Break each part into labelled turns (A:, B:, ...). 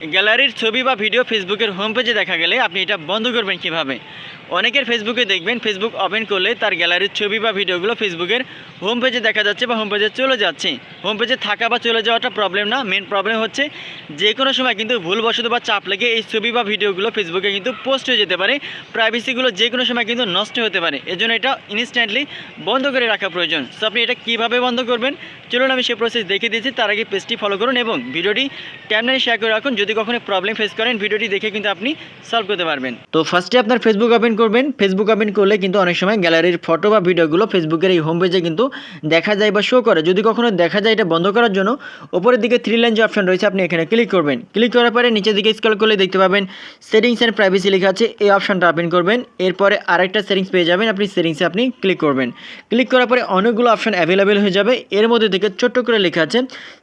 A: গ্যালারির ছবি বা ভিডিও ফেসবুকের হোম পেজে দেখা গেলে আপনি এটা বন্ধ করবেন কীভাবে? অনেকের ফেসবুকে দেখবেন ফেসবুক ওপেন করলে তার গ্যালারির ছবি বা ভিডিওগুলো ফেসবুকের হোম পেজে দেখা যাচ্ছে বা হোম পেজে চলে যাচ্ছে। হোম পেজে থাকা বা চলে যাওয়াটা প্রবলেম না মেন প্রবলেম হচ্ছে যে কোনো সময় কিন্তু ভুলবশত বা চাপ লেগে এই ছবি বা ভিডিওগুলো ফেসবুকে কিন্তু পোস্ট হয়ে যেতে পারে প্রাইভেসিগুলো যে কোনো সময় কিন্তু নষ্ট হতে পারে। এজন্য এটা ইনস্ট্যান্টলি বন্ধ করে রাখা প্রয়োজন। সো আপনি এটা কীভাবে বন্ধ করবেন? চলুন আমি সেই প্রসেস দেখিয়ে দিয়েছি তার আগে পেজটি ফলো করুন এবং ভিডিওটি টাইমলাইনে শেয়ার করে রাখুন। যদি কখনো প্রবলেম ফেস করেন ভিডিওটি দেখে কিন্তু আপনি সলভ করতে পারবেন। তো ফার্স্টে আপনার ফেসবুক ওপেন করবেন ফেসবুক ওপেন করলে কিন্তু অনেক সময় গ্যালারির ফটো বা ভিডিওগুলো ফেসবুকের এই হোম পেজে কিন্তু দেখা যায় বা শো করে। যদি কখনো দেখা যায় এটা বন্ধ করার জন্য ওপরের দিকে থ্রি লাইন যে অপশন রয়েছে, আপনি এখানে ক্লিক করবেন। ক্লিক করার পরে নিচের দিকে স্ক্রল করলে দেখতে পাবেন সেটিংস অ্যান্ড প্রাইভেসি লেখা আছে, এই অপশনটা ওপেন করবেন। এরপরে আরেকটা সেটিংস পেয়ে যাবেন, আপনি সেটিংসে আপনি ক্লিক করবেন। ক্লিক করার পরে অনেকগুলো অপশন অ্যাভেলেবেল হয়ে যাবে। এর মধ্যে থেকে ছোট্ট করে লেখা আছে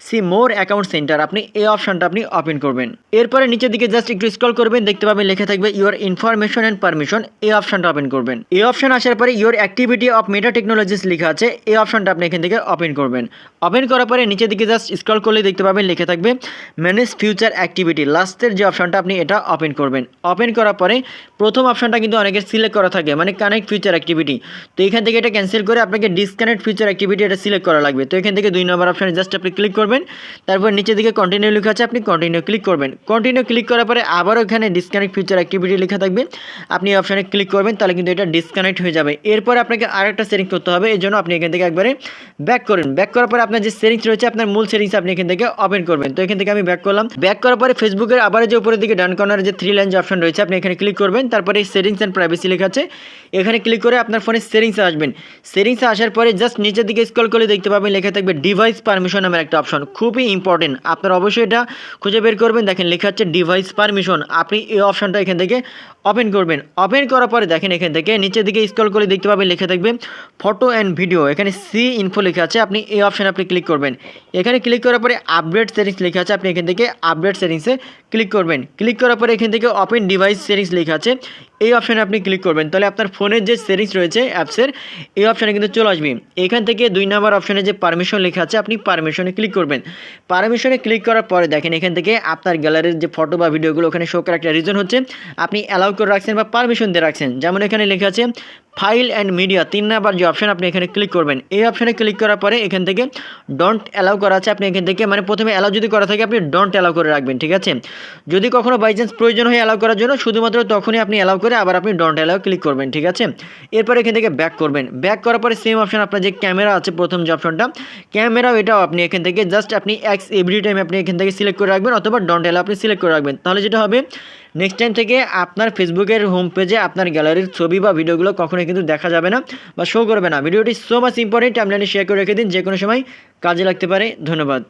A: সি মোর অ্যাকাউন্ট সেন্টার আপনি এই অপশনটা আপনি ওপেন করবেন। এরপরে নিচের দিকে জাস্ট একটু স্ক্রল করবেন, দেখতে পাবেন লেখা থাকবে ইউর ইনফরমেশন অ্যান্ড পারমিশন এই অপশনটা ওপেন করবেন। এই অপশন আসার পরে your activity off Meta Technologies লেখা আছে, এই অপশনটা আপনি এখান থেকে ওপেন করবেন। ওপেন করার পরে নিচের দিকে জাস্ট স্ক্রল করলে দেখতে পাবেন, লেখা থাকবে ম্যানেজ ফিউচার অ্যাক্টিভিটি লাস্টের যে অপশনটা আপনি এটা ওপেন করবেন। ওপেন করার পরে প্রথম অপশনটা কিন্তু অনেকের সিলেক্ট করা থাকে মানে কানেক্ট ফিউচার অ্যাক্টিভিটি তো এখান থেকে এটা ক্যান্সেল করে আপনাকে ডিসকানেক্ট ফিউচার অ্যাক্টিভিটি এটা সিলেক্ট করা লাগবে। তো এখান থেকে দুই নম্বর অপশনে জাস্ট আপনি ক্লিক করবেন, তারপর নিচের দিকে কন্টিনিউ লেখা আছে, আপনি কন্টিনিউ ক্লিক করবেন। কন্টিনিউ ক্লিক করার পরে আবারও এখানে ডিসকানেক্ট ফিউচার অ্যাক্টিভিটি লেখা থাকবে। আপনি অপশনে ক্লিক করবেন, তাহলে কিন্তু এটা ডিসকানেক্ট হয়ে যাবে। এরপর আপনাকে আরেকটা সেটিংস করতে হবে এই জন্য আপনি এখান থেকে একবারে ব্যাক করেন। ব্যাক করার পরে আপনার যে সেটিংস রয়েছে, আপনার মূল সেটিংস আপনি এখান থেকে ওপেন করবেন। তো এখান থেকে আমি ব্যাক করলাম। ব্যাক করার পরে ফেসবুকের আবার যে উপরের দিকে ডান কর্নারে যে থ্রি লাইন অপশন রয়েছে, আপনি এখানে ক্লিক করবেন। তারপরে সেটিংস অ্যান্ড প্রাইভেসি লেখা আছে। এখানে ক্লিক করে আপনার ফোনে সেটিংসে আসবেন। সেটিংসে আসার পরে জাস্ট নিচের দিকে স্ক্রল করলে দেখতে পাবেন, লেখা থাকবে ডিভাইস পারমিশন নামের একটা অপশন খুবই ইম্পর্টেন্ট আপনার অবশ্যই এটা খুঁজে বের করবেন। দেখেন লেখা হচ্ছে ডিভাইস পারমিশন আপনি এই অপশনটা এখান থেকে ওপেন করবেন। ওপেন করার পরে দেখেন এখান থেকে নিচের দিকে স্ক্রল করে দেখতে পাবেন, লিখে থাকবে ফটো অ্যান্ড ভিডিও এখানে সি ইনফো লেখা আছে, আপনি এই অপশানে আপনি ক্লিক করবেন। এখানে ক্লিক করার পরে আপডেট সেটিংস লেখা আছে, আপনি এখান থেকে আপডেট সেটিংসে ক্লিক করবেন। ক্লিক করার পরে এখান থেকে ওপেন ডিভাইস সেটিংস লেখা আছে। এই অপশানে আপনি ক্লিক করবেন। তাহলে আপনার ফোনের যে সেটিংস রয়েছে অ্যাপসের, এই অপশানে কিন্তু চলে আসবে। এখান থেকে দুই নম্বর অপশানে যে পারমিশন লেখা আছে, আপনি পারমিশনে ক্লিক করবেন। পারমিশনে ক্লিক করার পরে দেখেন এখান থেকে আপনার গ্যালারির যে ফটো বা ভিডিওগুলো ওখানে শো করার একটা রিজন হচ্ছে। আপনি অ্যালাউ করে রাখছেন বা পারমিশন দিয়ে রাখছেন। যেমন এখানে লেখা আছে ফাইল অ্যান্ড মিডিয়া, তিন নাম্বার যে অপশন আপনি এখানে ক্লিক করবেন, এই অপশানে ক্লিক করার পরে এখান থেকে ডোন্ট অ্যালাউ করা আছে। আপনি এখান থেকে মানে প্রথমে অ্যালাউ যদি করা থাকে, আপনি ডোন্ট অ্যালাউ করে রাখবেন, ঠিক আছে? যদি কখনো বাই চান্স প্রয়োজন হয় অ্যালাউ করার জন্য, শুধুমাত্র তখনই আপনি অ্যালাউ করে আবার আপনি ডোন্ট অ্যালাউ ক্লিক করবেন, ঠিক আছে? এরপর এখান থেকে ব্যাক করবেন। ব্যাক করার পরে সেম অপশন আপনার যে ক্যামেরা আছে প্রথম যে অপশনটা ক্যামেরাও এটাও আপনি এখান থেকে জাস্ট আপনি এক্স এভরি টাইম আপনি এখান থেকে সিলেক্ট করে রাখবেন, অথবা ডোন্ট অ্যালাউ আপনি সিলেক্ট করে রাখবেন। তাহলে যেটা হবে নেক্সট টাইম থেকে আপনার ফেসবুকের হোম পেজে আপনার গ্যালারির ছবি বা ভিডিওগুলো কখনোই কিন্তু দেখা যাবে না বা শো করবে না। ভিডিওটি সো মাচ ইম্পর্টেন্ট আপনি শেয়ার করে রেখে দিন যে কোনো সময় কাজে লাগতে পারে। ধন্যবাদ।